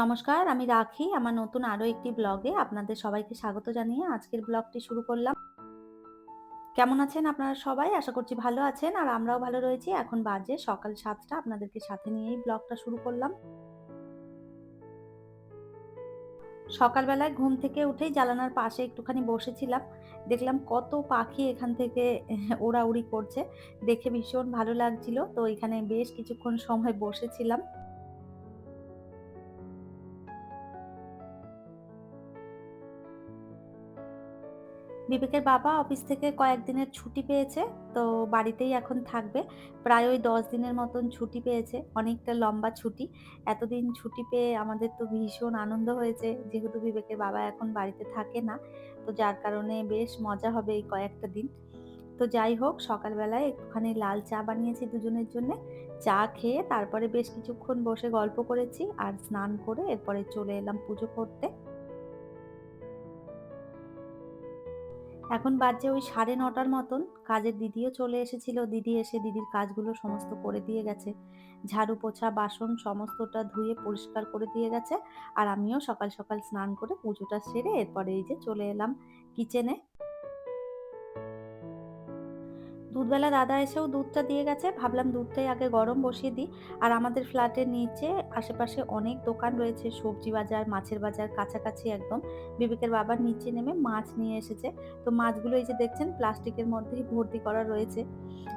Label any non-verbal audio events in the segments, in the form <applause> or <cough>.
নমস্কার, আমি রাখি। আমার নতুন আরও একটি ব্লগে আপনাদের সবাইকে স্বাগত জানিয়ে আজকের ব্লগটি শুরু করলাম। কেমন আছেন আপনারা সবাই? আশা করছি ভালো আছেন আর আমরাও ভালো রয়েছি। এখন বাজে সকাল সাতটা আপনাদেরকে সাথে নিয়েই ব্লগটা শুরু করলাম। সকালবেলায় ঘুম থেকে উঠেই জানালার পাশে একটুখানি বসেছিলাম। দেখলাম কত পাখি এখান থেকে ওড়াউড়ি করছে। দেখে ভীষণ ভালো লাগছিল। তো এখানে বেশ কিছুক্ষণ সময় বসেছিলাম। বিবেকের বাবা অফিস থেকে কয়েকদিনের ছুটি পেয়েছে, তো বাড়িতেই এখন থাকবে। প্রায় ওই দশ দিনের মতন ছুটি পেয়েছে, অনেকটা লম্বা ছুটি। এতদিন ছুটি পেয়ে আমাদের তো ভীষণ আনন্দ হয়েছে, যেহেতু বিবেকের বাবা এখন বাড়িতে থাকে না, তো যার কারণে বেশ মজা হবে এই কয়েকটা দিন। তো যাই হোক, সকালবেলায় একটুখানি লাল চা বানিয়েছি দুজনের জন্য। চা খেয়ে তারপরে বেশ কিছুক্ষণ বসে গল্প করেছি আর স্নান করে এরপরে চলে এলাম পুজো করতে। এখন বাজছে ওই সাড়ে নটার মতন। কাজের দিদিও চলে এসেছিল। দিদি এসে দিদির কাজগুলো সমস্ত করে দিয়ে গেছে। ঝাড়ু পোছা, বাসন সমস্তটা ধুয়ে পরিষ্কার করে দিয়ে গেছে। আর আমিও সকাল সকাল স্নান করে পুজোটা সেরে এরপরে এই যে চলে এলাম কিচেনে দুধবেলা দাদা এসেও দুধটা দিয়ে গেছে। ভাবলাম দুধটাই আগে গরম বসিয়ে দিই। আর আমাদের ফ্ল্যাটের নিচে আশেপাশে অনেক দোকান রয়েছে। সবজি বাজার, মাছের বাজার কাছাকাছি একদম। বিবেকের বাবার নিচে নেমে মাছ নিয়ে এসেছে। তো মাছগুলো এই যে দেখছেন, প্লাস্টিকের মধ্যেই ভর্তি করা রয়েছে।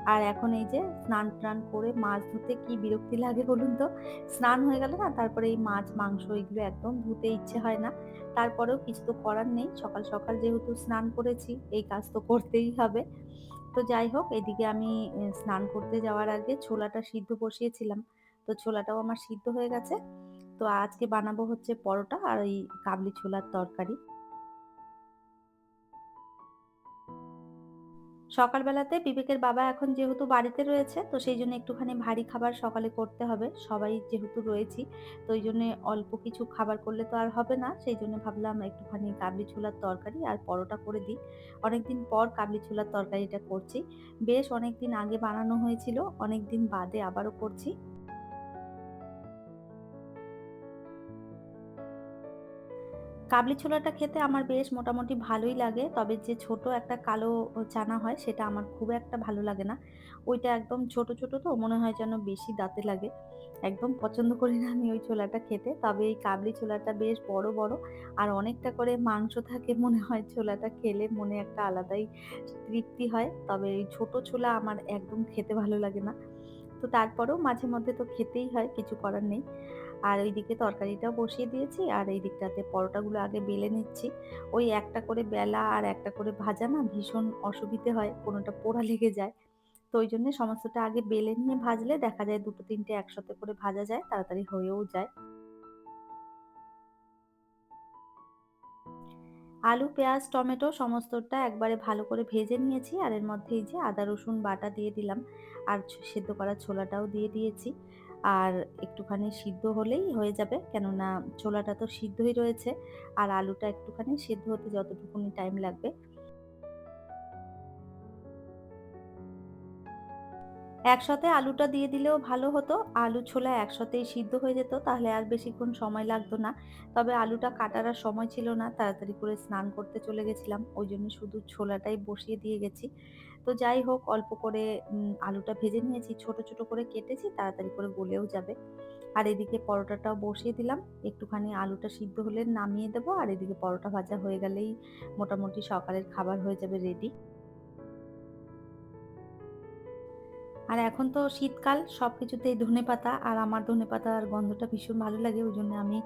আর এখন এই যে স্নান টান করে মাছ ধুতে কি বিরক্তি লাগে বলুন তো? স্নান হয়ে গেল না, তারপরে এই মাছ, মাংস এগুলো একদম ধুতে ইচ্ছে হয় না। তারপরেও কিছু তো করার নেই। সকাল সকাল যেহেতু স্নান করেছি, এই কাজ তো করতেই হবে। তো যাই হোক, এদিকে আমি স্নান করতে যাওয়ার আগে ছোলাটা সিদ্ধ বসিয়েছিলাম। তো ছোলাটাও আমার সিদ্ধ হয়ে গেছে। তো আজকে বানাবো হচ্ছে পরোটা আর ওই কাবলি ছোলার তরকারি। সকালবেলাতে বিবেকের বাবা এখন যেহেতু বাড়িতে রয়েছে, তো সেই জন্য একটুখানি ভারী খাবার সকালে করতে হবে। সবাই যেহেতু রয়েছি, তো ওই জন্যে অল্প কিছু খাবার করলে তো আর হবে না। সেই জন্য ভাবলাম একটুখানি কাবলি ছোলার তরকারি আর পরোটা করে দিই। অনেকদিন পর কাবলি ছোলার তরকারিটা করছি। বেশ অনেকদিন আগে বানানো হয়েছিল, অনেকদিন বাদে আবারও করছি। কাবলি ছোলাটা খেতে আমার বেশ মোটামুটি ভালোই লাগে। তবে যে ছোট একটা কালো চানা হয়, সেটা আমার খুব একটা ভালো লাগে না। ওইটা একদম ছোট ছোট তো, মনে হয় যেন বেশি দাঁতে লাগে। একদম পছন্দ করি না আমি ওই ছোলাটা খেতে। তবে এই কাবলি ছোলাটা বেশ বড় বড়। আর অনেকটা করে মাংস থাকে, মনে হয় ছোলাটা খেলে মনে একটা আলাদাই তৃপ্তি হয়। তবে এই ছোট ছোলা আমার একদম খেতে ভালো লাগে না। তো তারপরেও মাঝে মধ্যে তো খেতেই হয়, কিছু করার নেই। আর ওইদিকে তরকারিটাও বসিয়ে দিয়েছি, আর এই দিকটাতে পরোটাগুলো আগে বেলে নিচ্ছি। ওই একটা করে বেলা আর একটা করে ভাজা না ভীষণ অসুবিধে হয়, কোনোটা পোড়া <laughs> লেগে যায়। তো ওই জন্য সমস্তটা আগে বেলে নিয়ে ভাজলে দেখা যায় দুটো তিনটে একসাথে করে ভাজা যায়, তাড়াতাড়ি হয়েও যায়। আলু, পেঁয়াজ, টমেটো সমস্তটা একবারে ভালো করে ভেজে নিয়েছি, আর এর মধ্যে এই যে আদা, রসুন বাটা দিয়ে দিলাম। আর সেদ্ধ করা ছোলাটাও দিয়ে দিয়েছি। আর একটুখানি সিদ্ধ হলেই হয়ে যাবে। কেননা ছোলাটা তো সিদ্ধই রয়েছে, আর আলুটা একটুখানি সিদ্ধ হতে যতটুকুনি টাইম লাগবে। একসাথে আলুটা দিয়ে দিলেও ভালো হতো। আলু ছোলা একসাথেই সিদ্ধ হয়ে যেত, তাহলে আর বেশিক্ষণ সময় লাগতো না। তবে আলুটা কাটার আর সময় ছিল না, তাড়াতাড়ি করে স্নান করতে চলে গেছিলাম। ওই জন্য শুধু ছোলাটাই বসিয়ে দিয়ে গেছি। তো যাই হোক, অল্প করে আলুটা ভেজে নিয়েছি, ছোট ছোট করে কেটেছি, তাড়াতাড়ি করে গলেও যাবে। আর এদিকে পরোটাটাও বসিয়ে দিলাম। একটুখানি আলুটা সিদ্ধ হলে নামিয়ে দেবো, আর এদিকে পরোটা ভাজা হয়ে গেলেই মোটামুটি সকালের খাবার হয়ে যাবে রেডি আর এখন তো শীতকাল সব কিছুতেই ধনে পাতা আর আমার ধনে পাতার গন্ধটা ভীষণ ভালো লাগে, ওই জন্য আমি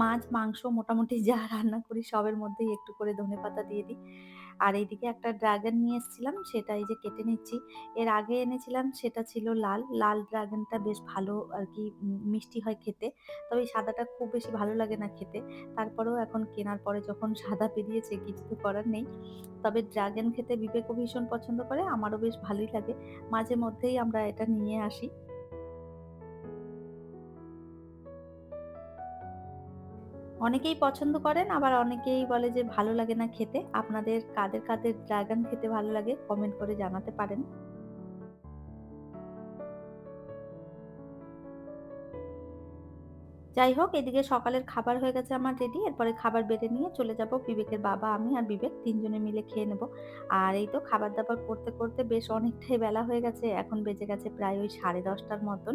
মাছ, মাংস মোটামুটি যা রান্না করি, সবের মধ্যেই একটু করে ধনে পাতা দিয়ে দিই। আর এইদিকে একটা ড্রাগন নিয়ে এসেছিলাম, সেটা এই যে কেটে নিচ্ছি। এর আগে এনেছিলাম, সেটা ছিল লাল। লাল ড্রাগনটা বেশ ভালো আর কি মিষ্টি হয় খেতে। তবে সাদাটা খুব বেশি ভালো লাগে না খেতে। তারপরেও এখন কেনার পরে যখন সাদা পেরিয়েছে, কিছু তো করার নেই। তবে ড্রাগন খেতে বিবেকও ভীষণ পছন্দ করে, আমারও বেশ ভালোই লাগে। মাঝে মধ্যেই আমরা এটা নিয়ে আসি। অনেকেই পছন্দ করেন, আবার অনেকেই বলে যে ভালো লাগে না খেতে। আপনাদের কাদের কাদের ড্রাগন খেতে ভালো লাগে কমেন্ট করে জানাতে পারেন। যাই হোক, এদিকে সকালের খাবার হয়ে গেছে আমার রেডি এরপরে খাবার বেড়ে নিয়ে চলে যাব বিবেকের বাবা, আমি আর বিবেক তিনজনে মিলে খেয়ে নেব। আর এই তো খাবার দাবার করতে করতে বেশ অনেকটাই বেলা হয়ে গেছে, এখন বেজে গেছে প্রায় ওই সাড়ে দশটার মতন।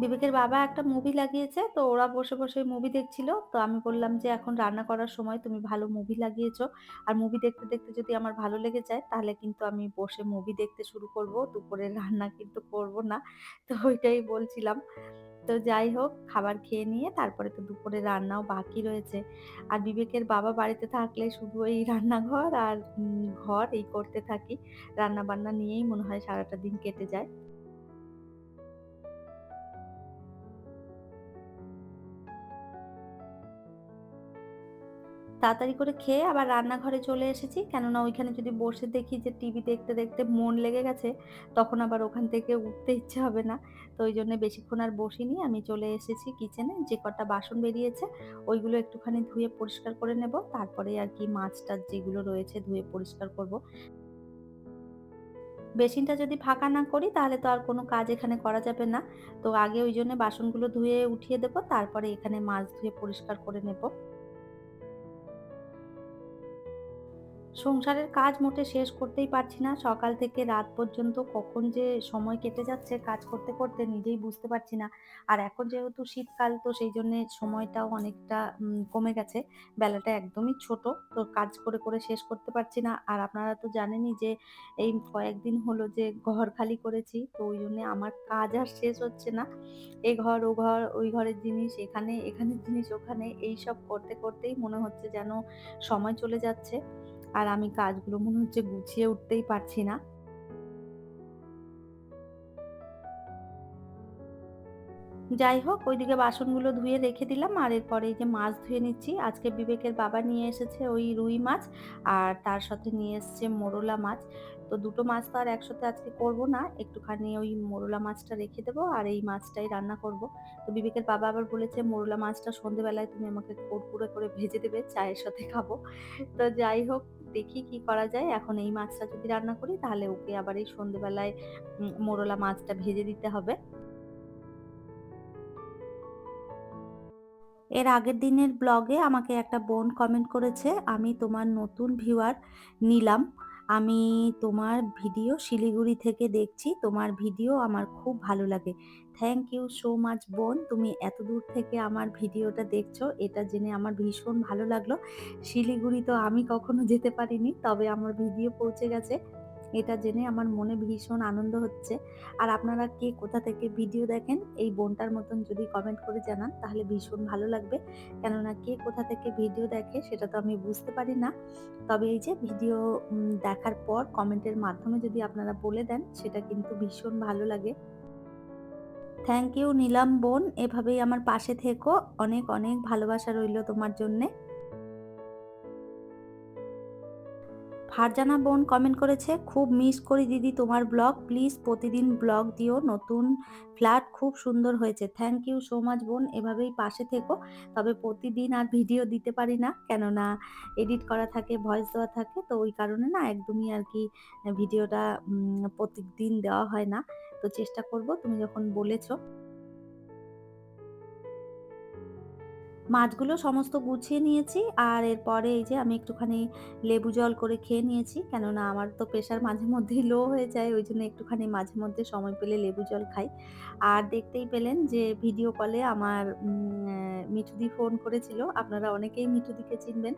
বিবেকের বাবা একটা মুভি লাগিয়েছে, তো ওরা বসে বসে মুভি দেখছিল। তো আমি বললাম যে, এখন রান্না করার সময় তুমি ভালো মুভি লাগিয়েছো। আর মুভি দেখতে দেখতে যদি আমার ভালো লেগে যায়, তাহলে কিন্তু আমি বসে মুভি দেখতে শুরু করব। দুপুরে রান্না কিন্তু করব না। তো ওইটাই বলছিলাম। তো যাই হোক, খাবার খেয়ে নিয়ে তারপরে তো দুপুরে রান্নাও বাকি রয়েছে। আর বিবেকের বাবা বাড়িতে থাকলে শুধু এই রান্নাঘর আর ঘর এই করতে থাকি। রান্না বান্না নিয়েই মনে হয় সারাটা দিন কেটে যায়। তাড়াতাড়ি করে খেয়ে আবার রান্নাঘরে চলে এসেছি। কেননা ওইখানে যদি বসে দেখি যে টিভি দেখতে দেখতে মন লেগে গেছে, তখন আবার ওখান থেকে উঠতে ইচ্ছে হবে না। তো ওই জন্য বেশিক্ষণ আর বসিনি। আমি চলে এসেছি কিচেনে যে কটা বাসন বেরিয়েছে, ওইগুলো একটুখানি ধুয়ে পরিষ্কার করে নেব। তারপরে আর কি মাছ টাছ যেগুলো রয়েছে ধুয়ে পরিষ্কার করব। বেসিনটা যদি ফাঁকা না করি, তাহলে তো আর কোনো কাজ এখানে করা যাবে না। তো আগে ওই জন্য বাসনগুলো ধুয়ে উঠিয়ে দেবো, তারপরে এখানে মাছ ধুয়ে পরিষ্কার করে নেব। সংসারের কাজ মোটে শেষ করতেই পারছি না। সকাল থেকে রাত পর্যন্ত কখন যে সময় কেটে যাচ্ছে কাজ করতে করতে নিজেই বুঝতে পারছি না। আর এখন যেহেতু শীতকাল, তো সেই জন্য সময়টাও অনেকটা কমে গেছে। বেলাটা একদমই ছোট, তো কাজ করে করে শেষ করতে পারছি না। আর আপনারা তো জানেনই যে এই কয়েকদিন হলো যে ঘর খালি করেছি, তো ওই জন্যে আমার কাজ আর শেষ হচ্ছে না। এই ঘর, ও ঘর, ওই ঘরের জিনিস, এখানে, এখানের জিনিস, ওখানে এই সব করতে করতেই মনে হচ্ছে যেন সময় চলে যাচ্ছে। আর আমি কাজগুলো মনে হচ্ছে গুছিয়ে উঠতেই পারছি না। যাই হোক, ওইদিকে বাসনগুলো ধুয়ে রেখে দিলাম। আর এরপরে এই যে মাছ ধুয়ে নিচ্ছি। আজকে বিবেকের বাবা নিয়ে এসেছে ওই রুই মাছ আর তার সাথে নিয়ে এসছে মোরলা মাছ। তো দুটো মাছ তো আর একসাথে আজকে করব না। একটুখানি ওই মোরলা মাছটা রেখে দেবো আর এই মাছটাই রান্না করব। তো বিবেকের বাবা আবার বলেছে, মোরলা মাছটা সন্ধেবেলায় তুমি আমাকে কুরকুরে করে ভেজে দেবে, চায়ের সাথে খাব। তো যাই হোক দেখি কি করা যায়। এখন এই মাছটা যদি রান্না করি, তাহলে ওকে আবার এই সন্ধেবেলায় মোরলা মাছটা ভেজে দিতে হবে। এর আগের দিনের ব্লগে আমাকে একটা বোন কমেন্ট করেছে, আমি তোমার নতুন ভিউয়ার নিলাম। আমি তোমার ভিডিও শিলিগুড়ি থেকে দেখছি। তোমার ভিডিও আমার খুব ভালো লাগে। থ্যাংক ইউ সো মাচ বোন, তুমি এত দূর থেকে আমার ভিডিওটা দেখছ, এটা জেনে আমার ভীষণ ভালো লাগল। শিলিগুড়ি তো আমি কখনো যেতে পারিনি, তবে আমার ভিডিও পৌঁছে গেছে। এটা জেনে আমার মনে ভীষণ আনন্দ হচ্ছে। আর আপনারা কে কোথা থেকে ভিডিও দেখেন, এই বোনটার মতন যদি কমেন্ট করে জানান, তাহলে ভীষণ ভালো লাগবে। কেননা কে কোথা থেকে ভিডিও দেখে, সেটা তো আমি বুঝতে পারি না। তবে এই যে ভিডিও দেখার পর কমেন্টের মাধ্যমে যদি আপনারা বলে দেন, সেটা কিন্তু ভীষণ ভালো লাগে। থ্যাংক ইউ নীলাম বোন। এভাবেই আমার পাশে থেকো। অনেক অনেক ভালোবাসা রইল তোমার জন্যে। ফারজানা বোন কমেন্ট করেছে, খুব মিস করি দিদি তোমার ব্লগ প্লিজ প্রতিদিন ব্লগ দিও, নতুন ফ্ল্যাট খুব সুন্দর হয়েছে। থ্যাংক ইউ সো মাচ বোন, এভাবেই পাশে থেকো। তবে প্রতিদিন আর ভিডিও দিতে পারি না, কেননা এডিট করা থাকে ভয়েস দেওয়া থাকে, তো ওই কারণে না একদমই আর কি ভিডিওটা প্রত্যেক দেওয়া হয় না। তো চেষ্টা করব, তুমি যখন বলেছ মাছগুলো সমস্ত গুছিয়ে নিয়েছি। আর এরপরে এই যে আমি একটুখানি লেবু জল করে খেয়ে নিয়েছি। কেননা আমার তো প্রেশার মাঝে মধ্যেই লো হয়ে যায়, ওই জন্য একটুখানি মাঝে মধ্যে সময় পেলে লেবু জল খাই। আর দেখতেই পেলেন যে ভিডিও কলে আমার মিঠুদি ফোন করেছিল। আপনারা অনেকেই মিঠুদিকে চিনবেন।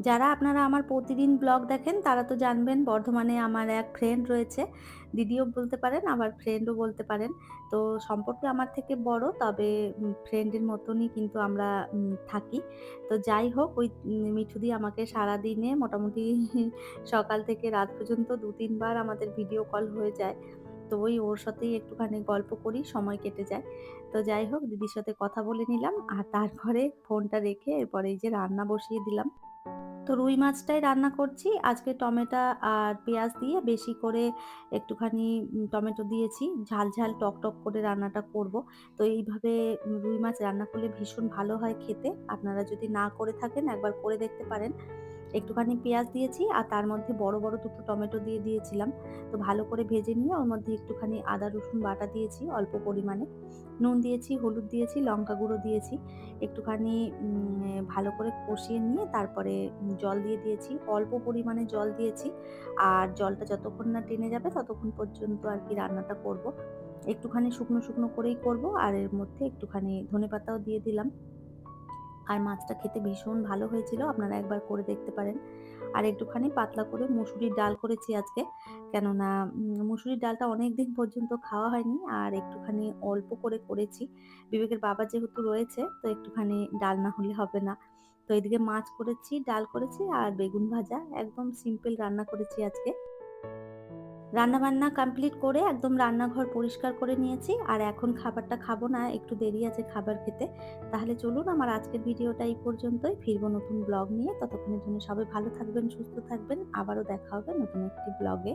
যারা আপনারা আমার প্রতিদিন ব্লগ দেখেন, তারা তো জানবেন বর্ধমানে আমার এক ফ্রেন্ড রয়েছে। দিদিও বলতে পারেন আবার ফ্রেন্ডও বলতে পারেন। তো সম্পর্কে আমার থেকে বড়, তবে ফ্রেন্ডের মতনই কিন্তু আমরা থাকি। তো যাই হোক, ওই মিঠুদি আমাকে সারা দিনে মোটামুটি <laughs> সকাল থেকে রাত পর্যন্ত দু তিনবার আমাদের ভিডিও কল হয়ে যায়। তো ওই ওর সাথেই একটুখানি গল্প করি, সময় কেটে যায়। তো যাই হোক, দিদির সাথে কথা বলে নিলাম। আর তারপরে ফোনটা রেখে এরপরে এই যে রান্না বসিয়ে দিলাম। তো রুই মাছটাই রান্না করছি। আজকে টমেটো আর পেঁয়াজ দিয়ে বেশি করে একটুখানি টমেটো দিয়েছি। ঝাল, ঝাল টক, টক করে রান্নাটা করব। তো এইভাবে রুই মাছ রান্না করলে ভীষণ ভালো হয় খেতে। আপনারা যদি না করে থাকেন একবার করে দেখতে পারেন। একটুখানি পেঁয়াজ দিয়েছি আর তার মধ্যে বড়, বড় দুটো টমেটো দিয়ে দিয়েছিলাম। তো ভালো করে ভেজে নিয়ে ওর মধ্যে একটুখানি আদা রসুন বাটা দিয়েছি অল্প পরিমাণে। নুন দিয়েছি, হলুদ দিয়েছি, লঙ্কা গুঁড়ো দিয়েছি। একটুখানি ভালো করে কষিয়ে নিয়ে তারপরে জল দিয়ে দিয়েছি। অল্প পরিমাণে জল দিয়েছি। আর জলটা যতক্ষণ না টেনে যাবে ততক্ষণ পর্যন্ত আর কি রান্নাটা করব। একটুখানি শুকনো, শুকনো করেই করব। আর এর মধ্যে একটুখানি ধনেপাতাও দিয়ে দিলাম। আর মাছটা খেতে ভীষণ ভালো হয়েছিল। আপনারা একবার করে দেখতে পারেন। আর একটুখানি পাতলা করে মুসুরির ডাল করেছি আজকে। কেননা মুসুরির ডালটা অনেক দিন পর্যন্ত খাওয়া হয়নি। আর একটুখানি অল্প করে করেছি। বিবেকের বাবা যেহেতু রয়েছে তো একটুখানি ডাল না হলে হবে না। তো এদিকে মাছ করেছি, ডাল করেছি আর বেগুন ভাজা। একদম সিম্পল রান্না করেছি আজকে। রান্নাবান্না কমপ্লিট করে একদম রান্নাঘর পরিষ্কার করে নিয়েছি। আর এখন খাবারটা খাব না, একটু দেরি আছে খাবার খেতে। তাহলে চলুন আমার আজকের ভিডিওটা এই পর্যন্তই। ফিরবো নতুন ব্লগ নিয়ে। ততক্ষণের জন্য সবাই ভালো থাকবেন, সুস্থ থাকবেন। আবারও দেখা হবে নতুন একটি ব্লগে।